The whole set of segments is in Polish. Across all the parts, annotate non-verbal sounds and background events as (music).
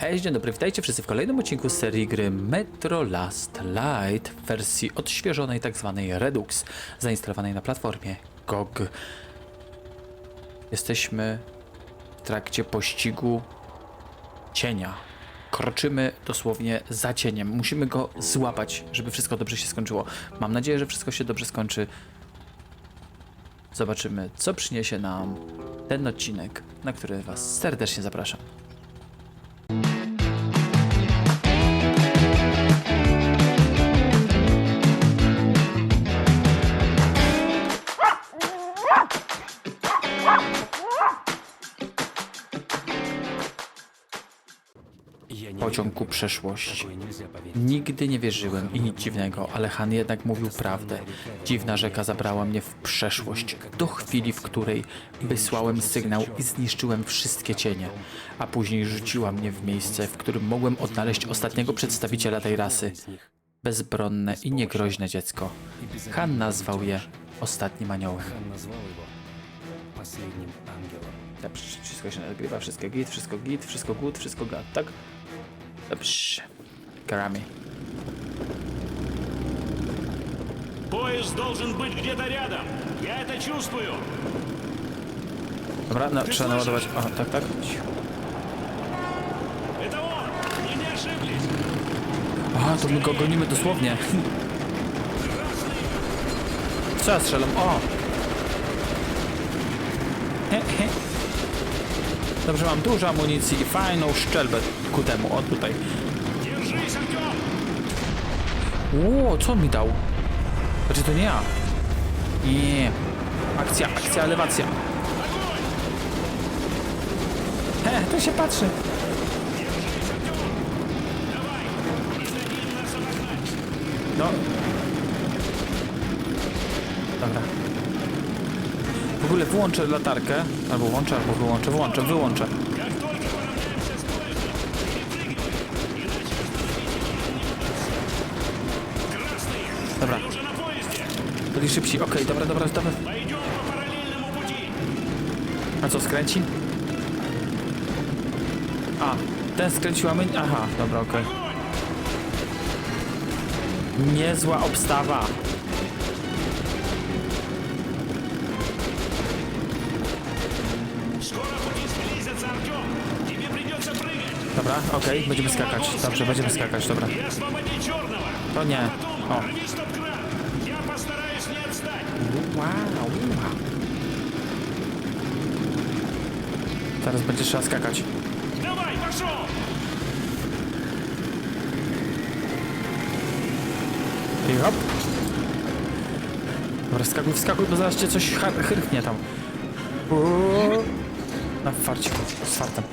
Cześć, dzień dobry, witajcie wszyscy w kolejnym odcinku serii gry Metro Last Light w wersji odświeżonej tzw. Redux, zainstalowanej na platformie GOG. Jesteśmy w trakcie pościgu cienia. Kroczymy dosłownie za cieniem. Musimy go złapać, żeby wszystko dobrze się skończyło. Mam nadzieję, że wszystko się dobrze skończy. Zobaczymy, co przyniesie nam ten odcinek, na który Was serdecznie zapraszam. Pociągu ku przeszłości. Nigdy nie wierzyłem i nic dziwnego, ale Han jednak mówił prawdę. Dziwna rzeka zabrała mnie w przeszłość, do chwili, w której wysłałem sygnał i zniszczyłem wszystkie cienie, a później rzuciła mnie w miejsce, w którym mogłem odnaleźć ostatniego przedstawiciela tej rasy. Bezbronne i niegroźne dziecko. Han nazwał je ostatnim aniołem. Dobrze, wszystko się nagrywa, wszystko git, wszystko git, wszystko gut, wszystko gad, tak? Dobrze. Karami. Поезд должен быть где-то рядом. Я это чувствую. Dobra, no, trzeba naładować. O, tak, tak. Это он. Вы не ошиблись. Aha, to my go gonimy dosłownie. (laughs) Co ja strzelam? O! Dobrze, mam dużo amunicji i fajną szczelbę ku temu. O, tutaj. Ło, co mi dał? Znaczy, to nie ja. Nie. Akcja, akcja, elewacja. He, to się patrzy. No, W ogóle włączę latarkę. Albo włączę, albo wyłączę. Włączę, wyłączę. Dobra. Byli szybsi. Okej, okay, dobra, dobra, dobra. A co, skręci? A, ten skręciła my... Aha, dobra, okej. Okay. Niezła obstawa. Dobra, okej, będziemy skakać. Dobrze, będziemy skakać, dobra. И освободи черного. To nie. Потом O. рви стоп-кран. Я постараюсь не отстать. Wow. Teraz będzie trzeba skakać. Давай, пошел. I hop. Dobra, skakuj, wskakuj, bo zaraz cię coś char- chrychnie tam. Uuu. Na farciku, z fartem.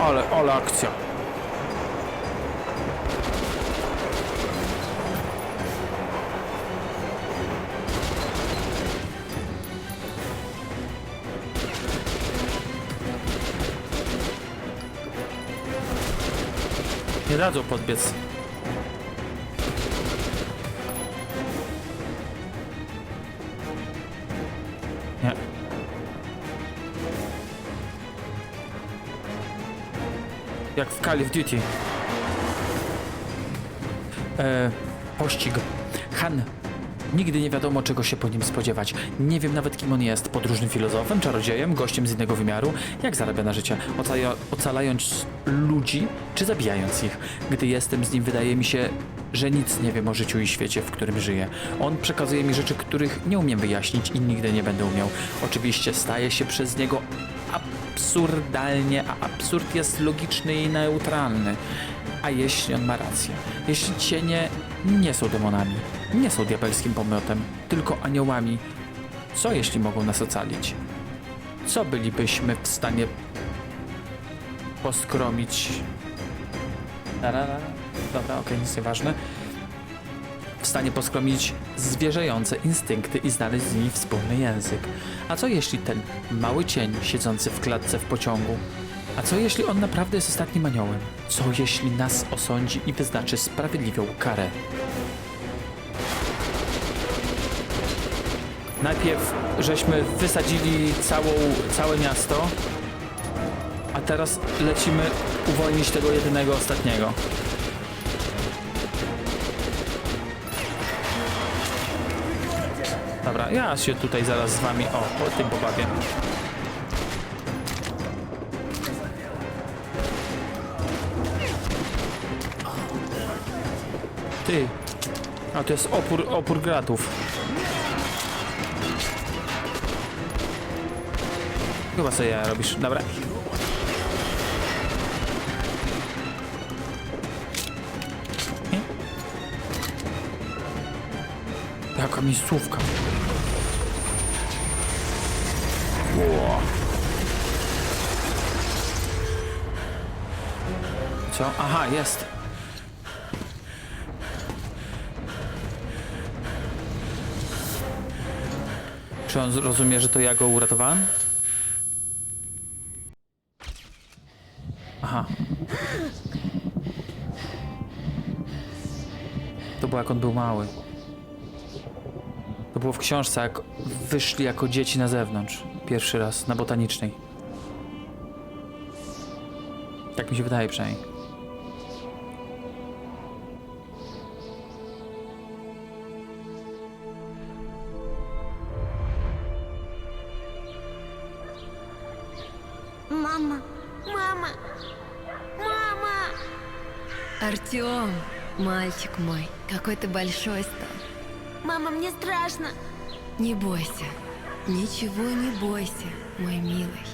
Ale, ale akcja. Nie dadzą podbiec. Jak w Call of Duty. E, pościg. Han. Nigdy nie wiadomo, czego się po nim spodziewać. Nie wiem nawet, kim on jest. Podróżnym filozofem, czarodziejem, gościem z innego wymiaru. Jak zarabia na życie? Ocala ocalając ludzi, czy zabijając ich? Gdy jestem z nim, wydaje mi się, że nic nie wiem o życiu i świecie, w którym żyję. On przekazuje mi rzeczy, których nie umiem wyjaśnić i nigdy nie będę umiał. Oczywiście staje się przez niego absurdalnie, a absurd jest logiczny i neutralny. A jeśli on ma rację? Jeśli cienie nie są demonami, nie są diabelskim pomiotem, tylko aniołami, co jeśli mogą nas ocalić? Co bylibyśmy w stanie poskromić? Dobra, okej, nic nieważne. W stanie poskromić zwierzęjące instynkty i znaleźć z nimi wspólny język. A co jeśli ten mały cień siedzący w klatce w pociągu? A co jeśli on naprawdę jest ostatnim aniołem? Co jeśli nas osądzi i wyznaczy sprawiedliwą karę? Najpierw żeśmy wysadzili całą, całe miasto, A teraz lecimy uwolnić tego jedynego ostatniego. Dobra, ja się tutaj zaraz z wami, o, po tym pobawię. Ty. A to jest opór, opór gratów. Chyba sobie ja robisz. Dobra. Jaka miejscówka. Aha, jest. Czy on rozumie, że to ja go uratowałem? Aha. To było jak on był mały. To było w książce, jak wyszli jako dzieci na zewnątrz. Pierwszy raz, na botanicznej. Tak mi się wydaje przynajmniej. Мама, мама, мама! Артем, мальчик мой, какой ты большой стал. Мама, мне страшно. Не бойся, ничего не бойся, мой милый.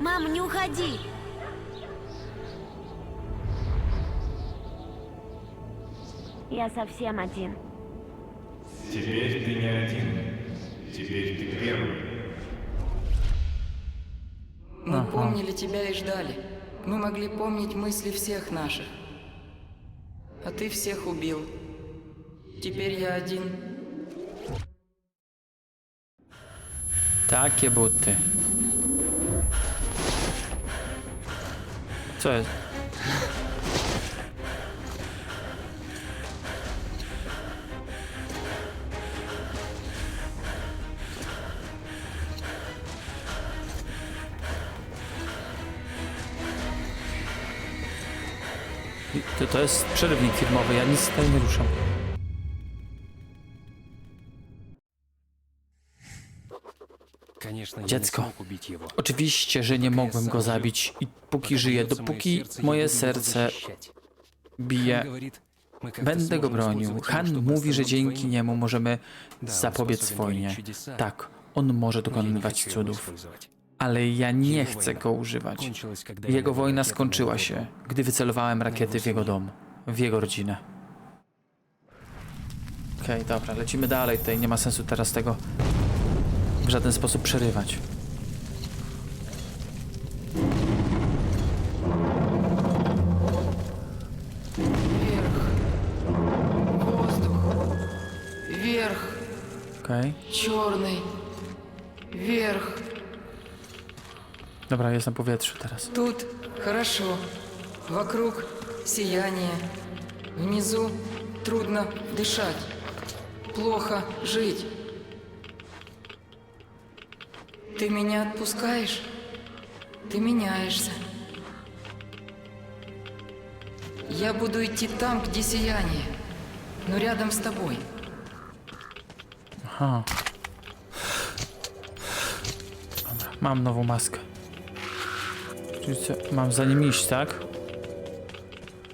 Мама, не уходи. Я совсем один. Теперь ты не один. Теперь ты первый. Помнили тебя и ждали. Мы могли помнить мысли всех наших. А ты всех убил. Теперь я один. Takie buty. Co jest? to jest przerywnik firmowy, ja nic tutaj nie ruszam. Dziecko. Oczywiście, że nie mogłem go zabić i póki żyje, dopóki moje serce bije, będę go bronił. Han mówi, że dzięki niemu możemy zapobiec wojnie. Tak, on może dokonywać cudów ale ja nie chcę go używać. Jego wojna skończyła się, gdy wycelowałem rakiety w jego dom, w jego rodzinę. Okej, okay, dobra, lecimy dalej. Tutaj nie ma sensu teraz tego w żaden sposób przerywać. Wierch. Wierch. Okej. Czarny. Wierch. Dobra, jest na powietrzu teraz. Тут хорошо. Вокруг сияние. Внизу трудно дышать. Плохо жить. Ты меня отпускаешь? Ты меняешься. Я буду идти там, где сияние, но рядом с тобой. Aha. Dobra, mam nową maskę. Co, mam za nim iść, tak?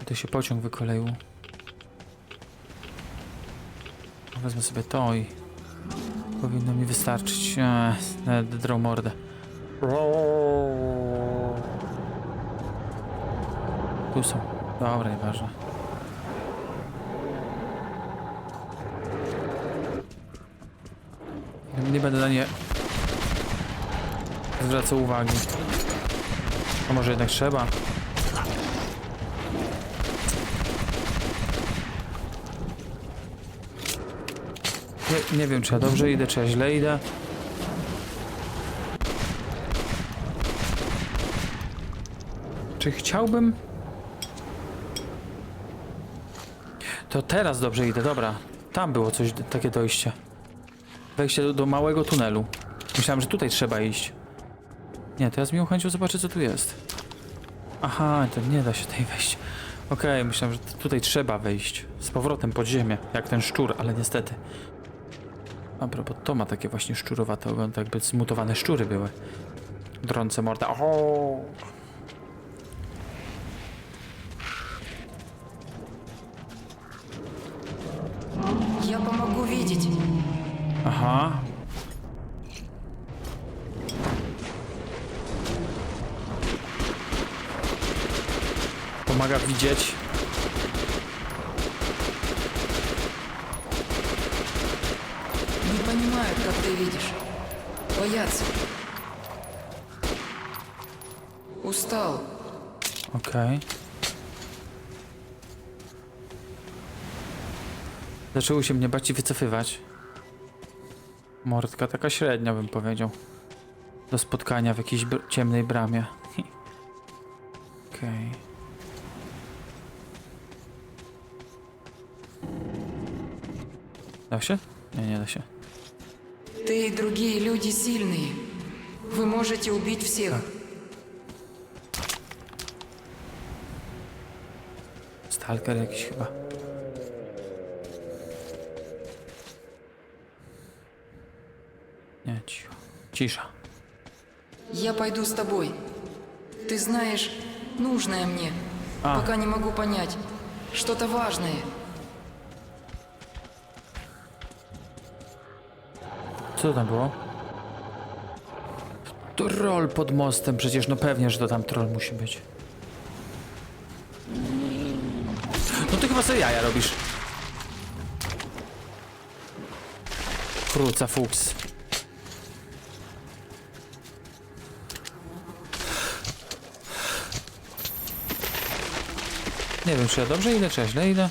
To się pociąg wykoleił. Wezmę sobie to i powinno mi wystarczyć. Eee, nawet drą mordę. Tu są. Dobra, nieważne. Nie będę na nie zwracał uwagi. A może jednak trzeba? Nie, nie wiem, czy ja dobrze idę, czy ja źle idę. Czy chciałbym? To teraz dobrze idę, dobra. Tam było coś, takie dojście. Wejście do, do małego tunelu. Myślałem, że tutaj trzeba iść. Nie, teraz miłą chęcią zobaczę, co tu jest. Aha, to nie da się tej wejść. Okej, okay, myślałem, że tutaj trzeba wejść. Z powrotem pod ziemię, jak ten szczur, ale niestety. Dobra, bo to ma takie właśnie szczurowate ogon, tak jakby zmutowane szczury były. Drące morda. Oho! Ja widzieć. Aha, Pomaga widzieć. Не понимают, как ты видишь. Боятся. Устал. Okej. Zaczęły się mnie bać i wycofywać. Mordka taka średnia, bym powiedział. Do spotkania w jakiejś br- ciemnej bramie. (laughs) Okej. Da się? Nie, nie da się. Ты и другие люди сильные. Вы можете убить всех. Stalker jakiś chyba. Nie, cicho. Cisza. Я пойду с тобой. Ты знаешь, нужное мне. А. Пока не могу понять. Что-то важное. Co tam było? Troll pod mostem, przecież no pewnie, że to tam troll musi być. No ty chyba sobie jaja robisz. Kruca fuks. Nie wiem, czy ja dobrze idę, czy ja źle idę.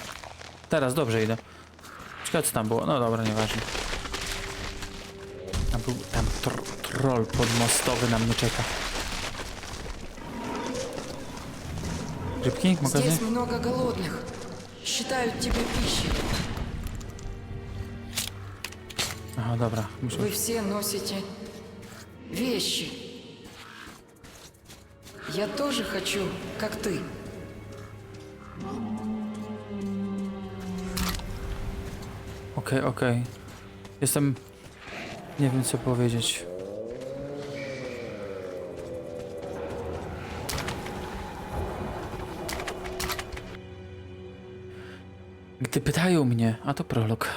Teraz dobrze idę. Ciekawe co tam było. No dobra, nieważne. Tam był tam tr troll podmostowy na mnie czeka. Rybki? Mogę Здесь zjeść? много голодных. Считают тебя пищей. Aha, dobra. Muszę... Вы все nosicie вещи. Я тоже хочу, как ты. Okej, okej. Jestem... Nie wiem co powiedzieć. Gdy pytają mnie, a to prolog.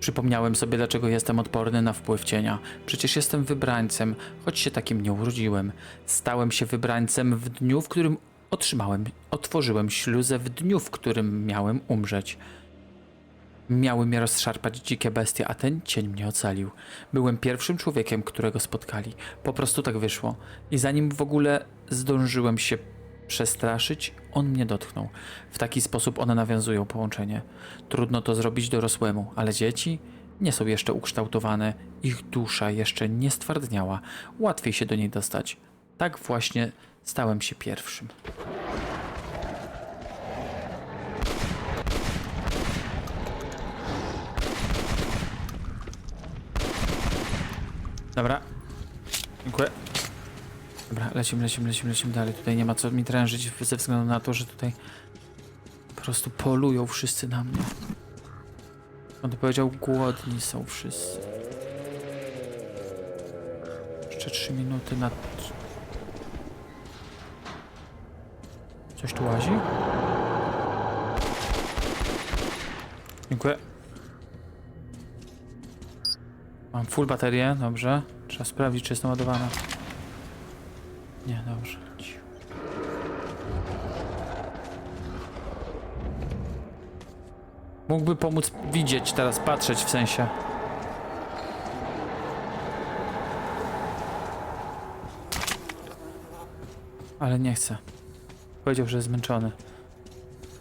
Przypomniałem sobie, dlaczego jestem odporny na wpływ cienia. Przecież jestem wybrańcem, choć się takim nie urodziłem. Stałem się wybrańcem w dniu, w którym otrzymałem, otworzyłem śluzę w dniu, w którym miałem umrzeć. Miały mnie rozszarpać dzikie bestie, a ten cień mnie ocalił. Byłem pierwszym człowiekiem, którego spotkali. Po prostu tak wyszło. I zanim w ogóle zdążyłem się przestraszyć, on mnie dotknął. W taki sposób one nawiązują połączenie. Trudno to zrobić dorosłemu, ale dzieci nie są jeszcze ukształtowane, ich dusza jeszcze nie stwardniała. Łatwiej się do niej dostać. Tak właśnie stałem się pierwszym. Dobra. Dziękuję. Dobra, lecimy, lecimy, lecimy, lecimy dalej. Tutaj nie ma co mi trężyć ze względu na to, że tutaj po prostu polują wszyscy na mnie. On to powiedział, głodni są wszyscy. Jeszcze trzy minuty na... Coś tu łazi? Dziękuję. Mam full baterię, dobrze. Trzeba sprawdzić, czy jest naładowana. Nie, dobrze. Mógłby pomóc widzieć teraz, patrzeć w sensie. Ale nie chcę. Powiedział, że jest zmęczony.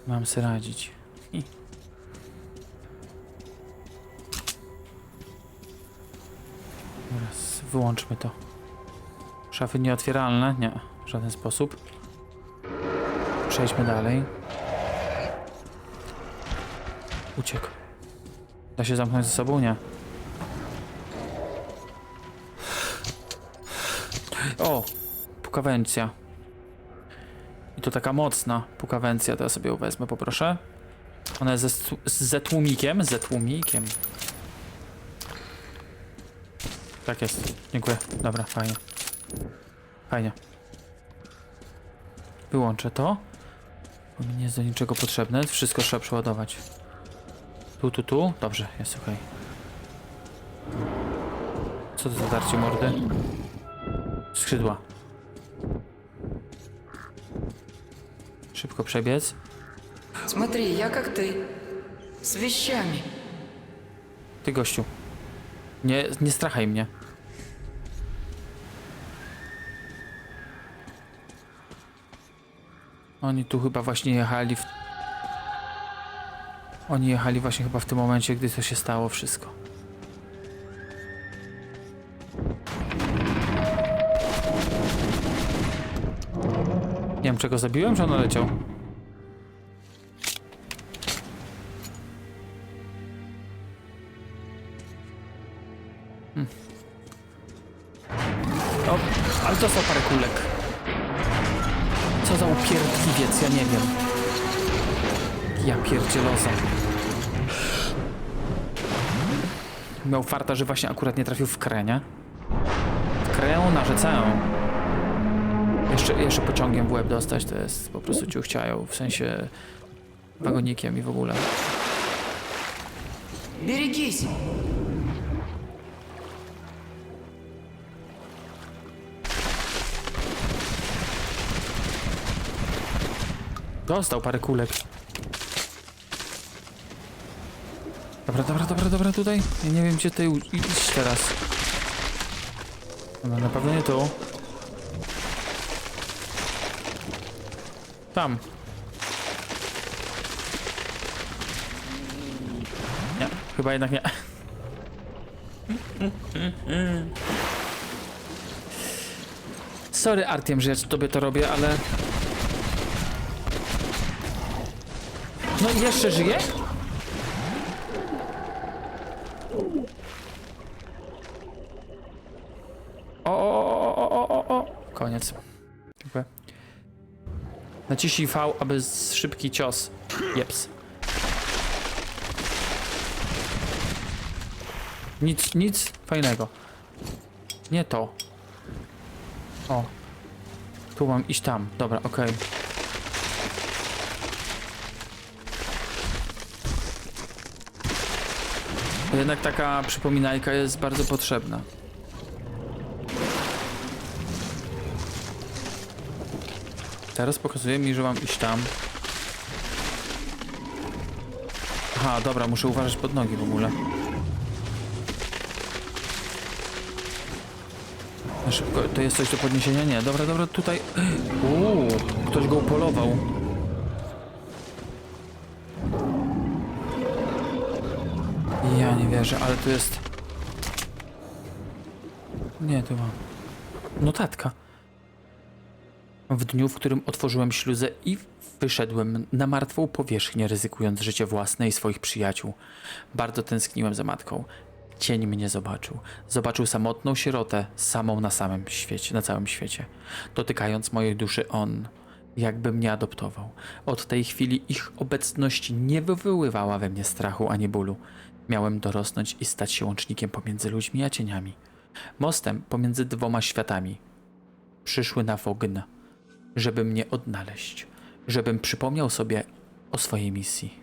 Mam sobie radzić. I... Wyłączmy to. Szafy nieotwieralne? Nie, w żaden sposób. Przejdźmy dalej. Uciekł. Da się zamknąć ze sobą? Nie. O! Pukawencja. I to taka mocna pukawencja, to ja sobie ją wezmę, poproszę. Ona jest ze, ze tłumikiem, ze tłumikiem. Tak jest, dziękuję. Dobra, fajnie. Fajnie. Wyłączę to. Bo mi nie jest do niczego potrzebne, wszystko trzeba przeładować. Tu, tu, tu. Dobrze, jest ok. Co to za darcie mordy? Skrzydła. Szybko przebiec. Смотри, я как ты. С вещами. Ty gościu. Nie, nie strachaj mnie. Oni tu chyba właśnie jechali w... Oni jechali właśnie chyba w tym momencie, gdy to się stało wszystko. Nie wiem, czego zabiłem, że on leciał. O, ale dostał parę kulek. Co za upierdliwiec, ja nie wiem. Ja pierdzieloza. Miał farta, że właśnie akurat nie trafił w krę, nie? W krę na rzece. Jeszcze, jeszcze pociągiem w łeb dostać, to jest po prostu ciuchciają, w sensie wagonikiem i w ogóle. Берегись. Dostał parę kulek. Dobra, dobra, dobra, dobra, tutaj. Ja nie wiem, gdzie u- iść teraz. Dobra, na pewno nie tu. Tam. Nie, chyba jednak nie. (laughs) Sorry, Artiem, że ja tobie to robię, ale... No i jeszcze żyje? O, o, o, o, o, o. Koniec. Dziękuję. Naciśnij V, aby szybki cios. Jeps. Nic, nic fajnego. Nie to. O. Tu mam iść tam. Dobra, okej. Jednak taka przypominajka jest bardzo potrzebna. Teraz pokazuje mi, że mam iść tam. Aha, dobra, muszę uważać pod nogi w ogóle. Szybko, to jest coś do podniesienia? Nie, dobra, dobra, tutaj... (gasps) Uuu, ktoś go upolował. Wierzę, ale tu jest... Nie, tu mam... Notatka. W dniu, w którym otworzyłem śluzę i wyszedłem na martwą powierzchnię, ryzykując życie własne i swoich przyjaciół. Bardzo tęskniłem za matką. Cień mnie zobaczył. Zobaczył samotną sierotę, samą na samym świecie, na całym świecie. Dotykając mojej duszy on, jakby mnie adoptował. Od tej chwili ich obecność nie wywoływała we mnie strachu ani bólu. Miałem dorosnąć i stać się łącznikiem pomiędzy ludźmi a cieniami. Mostem pomiędzy dwoma światami. Przyszły na Wogn, żeby mnie odnaleźć, żebym przypomniał sobie o swojej misji.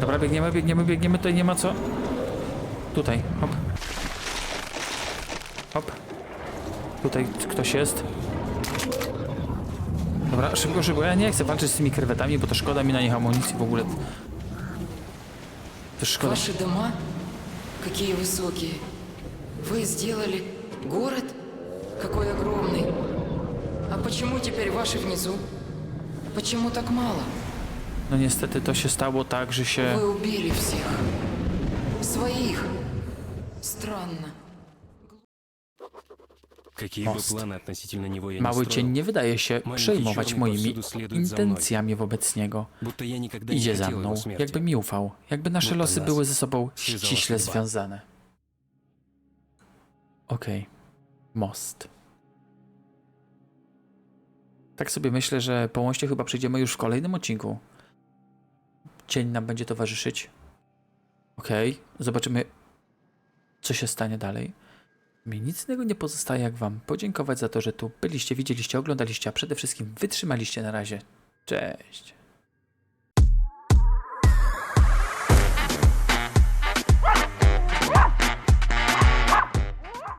Dobra, biegniemy, biegniemy, biegniemy, tutaj nie ma co. Tutaj, hop. Hop. Tutaj ktoś jest. Dobra, szybko, szybko. Ja nie chcę walczyć z tymi krewetami, bo to szkoda mi na nich amunicji w ogóle. To szkoda. Ваши дома? Какие высокие. Вы сделали город? Какой огромный. А почему теперь ваши внизу? Почему так мало? No niestety to się stało tak, że się... Вы убили всех. Своих. Странно. most. Mały cień nie wydaje się przejmować moimi intencjami wobec niego. Idzie za mną, jakby mi ufał, jakby nasze losy były ze sobą ściśle związane. Okej, okay. most. Tak sobie myślę, że po moście chyba przejdziemy już w kolejnym odcinku. Cień nam będzie towarzyszyć. Okej, okay. zobaczymy, co się stanie dalej. Mi nic innego nie pozostaje, jak wam podziękować za to, że tu byliście, widzieliście, oglądaliście, a przede wszystkim wytrzymaliście na razie. Cześć.